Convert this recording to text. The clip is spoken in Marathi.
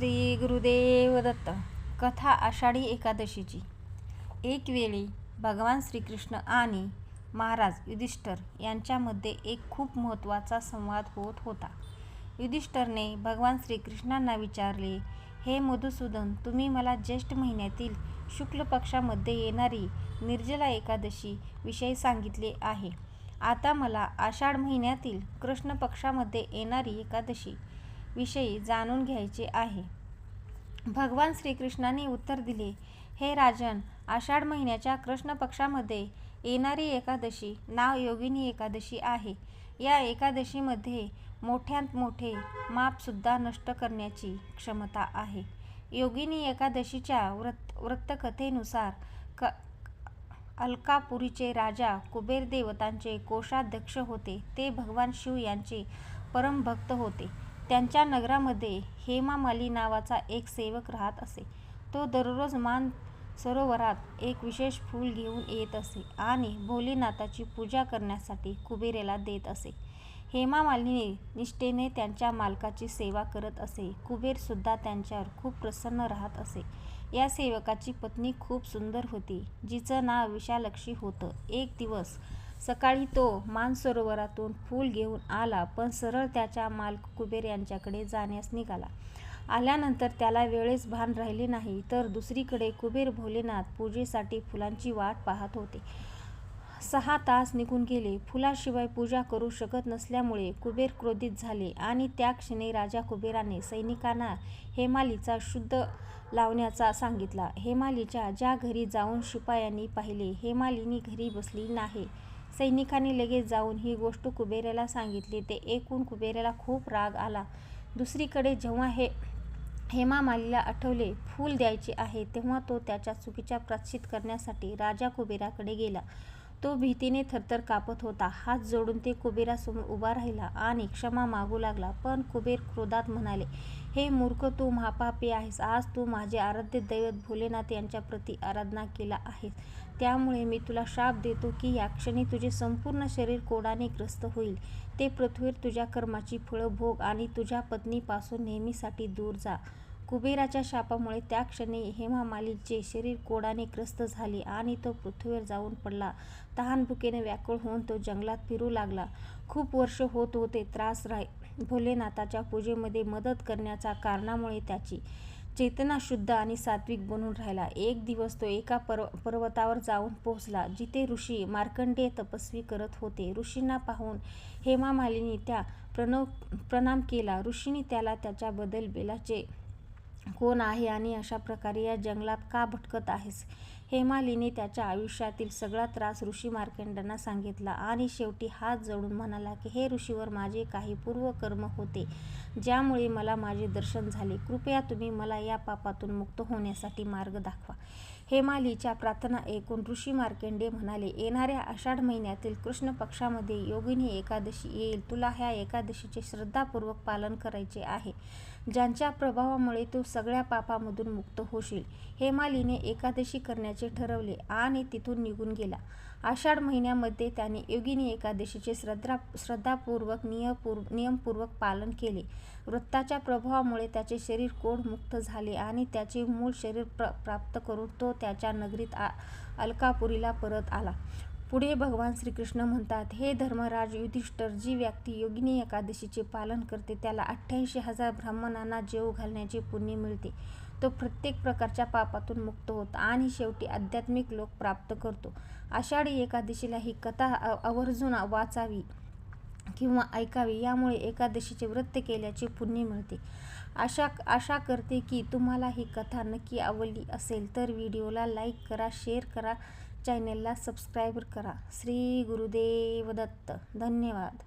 श्री गुरुदेव दत्त कथा आषाढी एकादशीची. एक वेळी भगवान श्रीकृष्ण आणि महाराज युधिष्ठर यांच्यामध्ये एक खूप महत्त्वाचा संवाद होत होता. युधिष्ठरने भगवान श्रीकृष्णांना विचारले हे मधुसूदन तुम्ही मला ज्येष्ठ महिन्यातील शुक्ल पक्षामध्ये येणारी निर्जला एकादशी विषयी सांगितले आहे. आता मला आषाढ महिन्यातील कृष्ण पक्षामध्ये येणारी एकादशी विषयी जाणून घ्यायचे आहे. भगवान श्रीकृष्णाने उत्तर दिले हे राजन आषाढ महिन्याच्या कृष्ण पक्षामध्ये येणारी एकादशी नाव योगिनी एकादशी आहे. या एकादशीमध्ये मोठ्यात मोठे मापसुद्धा नष्ट करण्याची क्षमता आहे. योगिनी एकादशीच्या व्रत वृत्तकथेनुसार क अलकापुरीचे राजा कुबेर देवतांचे कोषाध्यक्ष होते. ते भगवान शिव यांचे परमभक्त होते. त्यांच्या नगरामध्ये हेमामाली नावाचा एक सेवक राहत असे. तो दररोज मान सरोवरात एक विशेष फूल घेऊन येत असे आणि भोलेनाथाची पूजा करण्यासाठी कुबेरेला देत असे. हेमामालिनी निष्ठेने त्यांच्या मालकाची सेवा करत असे. कुबेरसुद्धा त्यांच्यावर खूप प्रसन्न राहत असे. या सेवकाची पत्नी खूप सुंदर होती जिचं नाव विशालक्षी होतं. एक दिवस सकाळी तो मानसरोवरातून फूल घेऊन आला पण सरळ त्याच्या मालक कुबेर यांच्याकडे जाण्यास निघाला. आल्यानंतर त्याला वेळेस भान राहिले नाही तर दुसरीकडे कुबेर भोलेनाथ पूजेसाठी फुलांची वाट पाहत होते. सहा तास निघून गेले. फुलाशिवाय पूजा करू शकत नसल्यामुळे कुबेर क्रोधित झाले आणि त्या क्षणी राजा कुबेराने सैनिकांना हेमालीचा शुद्ध लावण्याचा सांगितला. हेमालीच्या ज्या घरी जाऊन शिपायांनी पाहिले हेमालीनी घरी बसली नाही. सैनिकांनी लगेच जाऊन ही गोष्ट कुबेराला सांगितली. ते ऐकून कुबेराला खूप राग आला. दुसरीकडे जेव्हा हे हेमा मालीला आठवले फूल द्यायचे आहे तेव्हा तो त्याच्या चुकीच्या प्राश्चित करण्यासाठी राजा कुबेराकडे गेला. तो भीतीने थरथर कापत होता. हात जोडून ते कुबेरासमोर उभा राहिला आणि क्षमा मागू लागला. पण कुबेर क्रोधात म्हणाले हे मूर्ख तू महापापी आहेस. आज तू माझे आराध्य दैवत भोलेनाथ यांच्या प्रती आराधना केला आहेस. त्यामुळे मी तुला शाप देतो की या क्षणी तुझे संपूर्ण शरीर कोडाने ग्रस्त होईल. ते पृथ्वीवर तुझ्या कर्माची फळं भोग आणि तुझ्या पत्नीपासून नेहमीसाठी दूर जा. कुबेराच्या शापामुळे त्या क्षणी हेमामालीचे शरीर कोडाने ग्रस्त झाले आणि तो पृथ्वीवर जाऊन पडला. तहानभुकेने व्याकुळ होऊन तो जंगलात फिरू लागला. खूप वर्ष होत होते त्रास राही भोलेनाथाच्या पूजेमध्ये मदत करण्याच्या कारणामुळे त्याची चेतना शुद्ध आणि सात्विक बनून राहिला. एक दिवस तो एका पर्व पर्वतावर जाऊन पोहोचला जिथे ऋषी मार्कंडेय तपस्वी करत होते. ऋषींना पाहून हेमामालिनी त्या प्रणव प्रणाम केला. ऋषीने त्याला त्याच्याबद्दल बेलाचे कोण आहे आणि अशा प्रकारे या जंगलात का भटकत आहेस? हेमालीने त्याच्या आयुष्यातील सगळा त्रास ऋषी मार्कंडांना सांगितला आणि शेवटी हात जळून म्हणाला की हे ऋषीवर माझे काही पूर्वकर्म होते ज्यामुळे मला माझे दर्शन झाले. कृपया तुम्ही मला या पापातून मुक्त होण्यासाठी मार्ग दाखवा. हेमालीच्या प्रार्थना ऐकून ऋषी मार्केंडे म्हणाले येणाऱ्या आषाढ महिन्यातील कृष्ण पक्षामध्ये योगिनी एकादशी येईल. तुला ह्या एकादशीचे श्रद्धापूर्वक पालन करायचे आहे. ज्यांच्या प्रभावामुळे तू सगळ्या पापामधून मुक्त होशील. हेमालीने एकादशी करण्याचे ठरवले आणि तिथून निघून गेला. आषाढ महिन्यामध्ये त्याने योगिनी एकादशीचे श्रद्धा श्रद्धापूर्वक नियपूर्व नियमपूर्वक पालन केले. वृत्ताच्या प्रभावामुळे त्याचे शरीर कोडमुक्त झाले आणि त्याचे मूळ शरीर प्र प्राप्त करून तो त्याच्या नगरीत आ अलकापुरीला परत आला. पुढे भगवान श्रीकृष्ण म्हणतात हे धर्मराज युधिष्ठर जी व्यक्ती योगिनी एकादशीचे पालन करते त्याला अठ्ठ्याऐंशी हजार ब्राह्मणांना जेव घालण्याचे पुण्य मिळते. तो प्रत्येक प्रकारच्या पापातून मुक्त होतो आणि शेवटी आध्यात्मिक लोक प्राप्त करतो. आषाढी एकादशीला ही कथा आवर्जून वाचावी किंवा ऐकावी यामुळे एकादशीचे व्रत केल्याचे पुण्य मिळते. आशा आशा करते की तुम्हाला ही कथा नक्की आवडली असेल तर व्हिडिओला लाईक करा शेअर करा चॅनेलला सबस्क्राईब करा. श्री गुरुदेव दत्त. धन्यवाद.